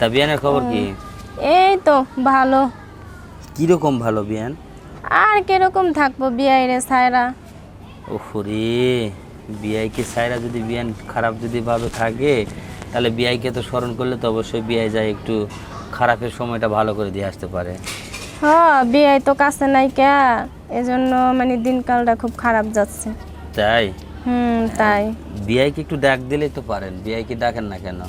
তা বিয়ানের খবর কি? এই তো ভালো। কীরকম ভালো বিয়ান? আর কীরকম থাকব বিয়াই রে সায়রা ওরে বিআইকে সাইরা যদি বিয়ান খারাপ যদি ভাবে থাকে তাহলে বিআইকে তো স্মরণ করলে তো অবশ্যই বিআই যায় একটু খারাপের সময়টা ভালো করে দিয়ে আসতে পারে। হ্যাঁ বিয়াই তো কাছে নাই কে এজন্য মানে দিনকালটা খুব খারাপ যাচ্ছে। তাই? হুম তাই। বিআইকে একটু ডাক দিলেই তো পারেন বিআইকে ডাকেন না কেন?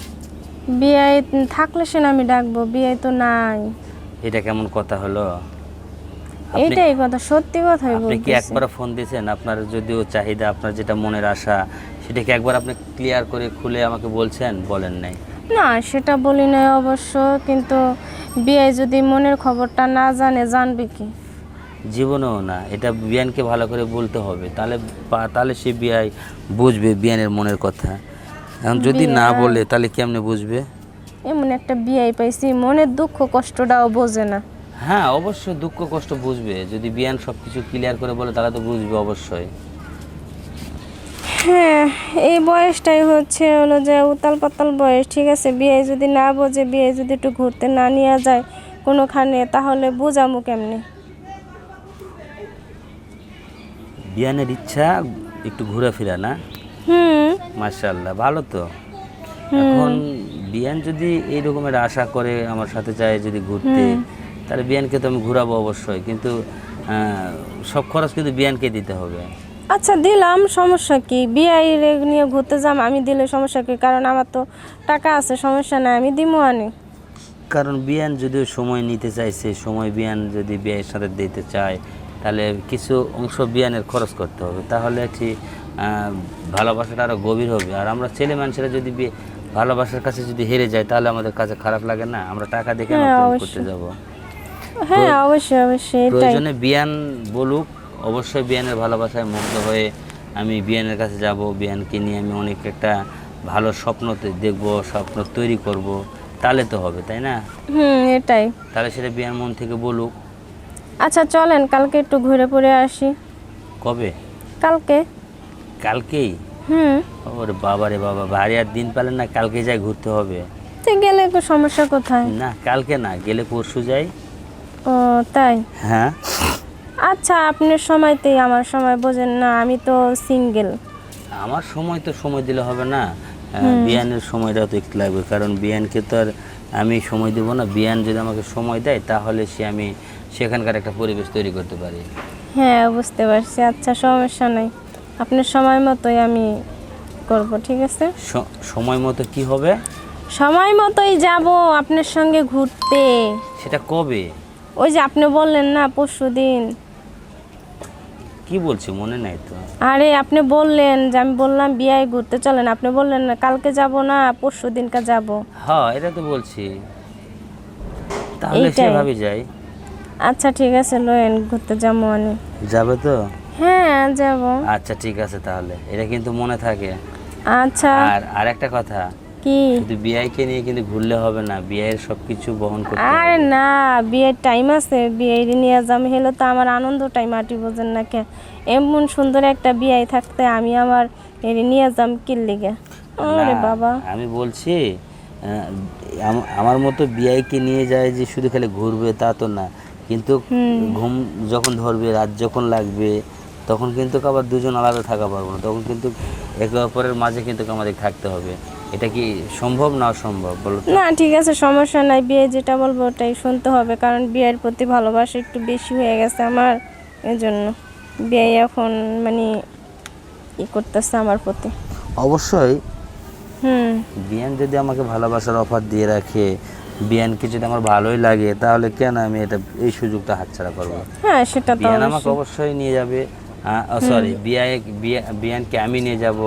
বিয়াই থাকলে সে আমি ডাকবো বিয়াই তো নাই। এটা কেমন কথা হলো? এটাই কথা সত্যি কথাই আপনি কি একবার ফোন দিয়েছেন? আপনার যদিও চাহিদা আপনার যেটা মনের আশা সেটা কি একবার আপনি ক্লিয়ার করে খুলে আমাকে বলছেন? বলেন নাই। না সেটা বলি নাই অবশ্য কিন্তু বিয়াই যদি মনের খবরটা না জানে জানবে কি? জীবনেও না এটা বিয়ানকে ভালো করে বলতে হবে। তাহলে তাহলে সে বিয়াই বুঝবে বিয়ানের মনের কথা। এখন যদি না বলে তাহলে কেমনে বুঝবে? এমন একটা বিয়াই পাইছি মনের দুঃখ কষ্টটাও বোঝে না। হ্যাঁ অবশ্যই দুঃখ কষ্ট বুঝবে। যদি বিয়ান সব কিছু ক্লিয়ার করে বলে তাহলে তো বুঝবে অবশ্যই। হ্যাঁ এই বয়সটাই হচ্ছে হলো যে উতাল পাতাল বয়স ঠিক আছে? বিয়ে যদি না বোঝে বিয়ে যদি একটু ঘুরতে না নিয়ে যায় কোনোখানে তাহলে বুঝামু কেমনি? বিয়ানের ইচ্ছা একটু ঘোরাফেরা না? হুম। ভালো তো। এখন বিয়ান যদি এই রকমের আশা করে আমার সাথে চায় যদি ঘুরতে তাহলে বিয়ানকে তো আমি ঘুরাবো অবশ্যই। কিন্তু সব খরচ কিন্তু বিয়ানকে দিতে হবে। আচ্ছা দিলাম সমস্যা কি? বিয়ে নিয়ে ঘুরতে যাম আমি দিলে সমস্যা কি? কারণ আমার তো টাকা আছে সমস্যা নাই আমি দিমু আনি। কারণ বিয়ান যদিও সময় নিতে চাইছে সময় বিয়ান যদি বিয়ের সাথে দিতে চায় তাহলে কিছু অংশ বিয়ানের খরচ করতে হবে। তাহলে আহ, ভালোবাসাটা আরও গভীর হবে। আর আমরা ছেলে মানুষেরা যদি ভালোবাসার কাছে যদি হেরে যায় তাহলে আমাদের কাছে খারাপ লাগে না? আমরা টাকা দেখে হ্যাঁ। করতে যাব। হ্যাঁ অবশ্যই অবশ্যই প্রয়োজনে বিয়ান বলুক। অবশ্যই বিয়ানের ভালোবাসায় মুগ্ধ হয়ে আমি বিয়ানের কাছে যাব। বিয়ানকে নিয়ে আমি অনেক একটা ভালো স্বপ্ন দেখব স্বপ্ন তৈরি করব। তাহলে তো হবে তাই না? হুম এটাই। তাহলে সেটা বিয়ান মন থেকে বলুক। আচ্ছা চলেন কালকে একটু ঘুরে পড়ে আসি। কবে? কালকে। কালকেই? হুম। ওরে বাবা রে বাবা ভারী আর দিন পেলেন না কালকে যাই ঘুরতে হবে। তো গেলে একটু সমস্যা কোথায়? না কালকে না গেলে পরশু যাই। ও তাই? হ্যাঁ। আচ্ছা আপনার সময়তেই আমার সময় বোঝেন না আমি তো সিঙ্গেল আমার সময় তো সময় দিলে হবে না। বিয়ানের সময়টা তো একটু লাগবে কারণ বিয়ানকে তো আর আমি সময় দেবো না। বিয়ান যদি আমাকে সময় দেয় তাহলে সে আমি সেখানকার একটা পরিবেশ তৈরি করতে পারি। হ্যাঁ বুঝতে পারছি। আচ্ছা সমস্যা নাই। আপনার সময় মতোই আমি করব ঠিক আছে? সময় মতো কি হবে? সময় মতোই যাব আপনার সঙ্গে ঘুরতে। সেটা কবে? ওই যে আপনি বললেন না পরশু দিন। কি বলছি মনে নাই তো। আরে আপনি বললেন যে আমি বললাম বিয়ায় ঘুরতে চলেন। আপনি বললেন না কালকে যাব না পরশু দিনকে যাব। হ্যাঁ এটা তো বলছি। তাহলে। সেভাবে যাই। আচ্ছা ঠিক আছে লোয়েন ঘুরতে যাব আমি। যাবে তো? হ্যাঁ যাব। আচ্ছা ঠিক আছে তাহলে। এটা কিন্তু মনে থাকে। আচ্ছা। আর আরেকটা কথা কি? শুধু বিআইকে নিয়ে কিন্তু ঘুরলে হবে না বিয়ের সবকিছু বহন করতে আরে না বিয়ের টাইম আছে বিয়ের নিয়ে যাম হেলে তো আমার আনন্দটাই মাটি বোঝেন না কে। এমন সুন্দর একটা বিয়ে থাকতে আমি আমার এর নিয়ে যাম কি লিগে? আরে বাবা। আমি বলছি আমার মতো বিআইকে নিয়ে যায় যে শুধু খালি ঘুরবে তা তো না। কিন্তু ঘুম যখন ধরবে রাত যখন লাগবে তখন কিন্তু আবার দুজন আলাদা থাকা পারব না। তখন কিন্তু একে অপরের মাঝে কিন্তু আমাদের থাকতে হবে। এটা কি সম্ভব না অসম্ভব বলো না ঠিক আছে সমস্যা নাই। বিয়ে যেটা বলব ওটাই শুনতে হবে কারণ বিয়ের প্রতি ভালোবাসা একটু বেশি হয়ে গেছে আমার এজন্য। বিয়ে এখন মানে ই করতেছে আমার প্রতি। অবশ্যই। হুম। বিয়ান যদি আমাকে ভালোবাসার অফার দিয়ে রাখে বিয়ানকে যদি আমার ভালোই লাগে তাহলে কেন আমি এটা এই সুযোগটা হাতছাড়া করব? হ্যাঁ সেটা তো বিয়ান আমাকে। অবশ্যই নিয়ে যাবে। সরি বিয়ে বিয়ানকে আমি নিয়ে যাব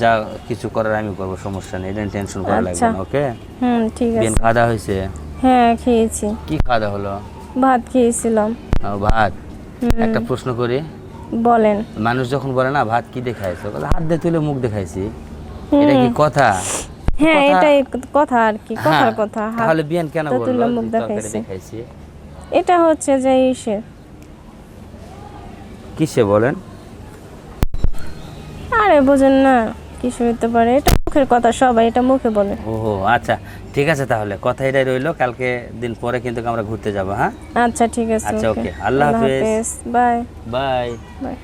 যা কিছু করার আমি করব সমস্যা নেই এটা টেনশন করা লাগবে আচ্ছা। না ওকে হুম ঠিক বিয়ান আছে। খাওয়া হয়েছে? হ্যাঁ খেয়েছি। কি খাওয়া হলো? ভাত খেয়েছিলাম। ও, ভাত? একটা প্রশ্ন করি। বলেন। মানুষ যখন বলে না ভাত কি দেখাইছো? বলে হাত দিয়ে তুলে মুখ দেখাইছি। এটা কি কথা? হ্যাঁ এটাই কথা আর কি কথার হ্যাঁ, কথা। তাহলে বিয়ান কেন বলল? তুলে মুখ দেখাইছি। এটা হচ্ছে যে ইসে কিসে বলেন? আরে বুঝেন না কিছু হতে পারে। এটা মুখের কথা সবাই এটা মুখে বলে। ওহো আচ্ছা ঠিক আছে তাহলে। কথা এটাই রইল কালকে দিন পরে কিন্তু আমরা ঘুরতে যাব হ্যাঁ? আচ্ছা ঠিক আছে আচ্ছা, ওকে। আল্লাহ হাফেজ। বাই। বাই। বাই।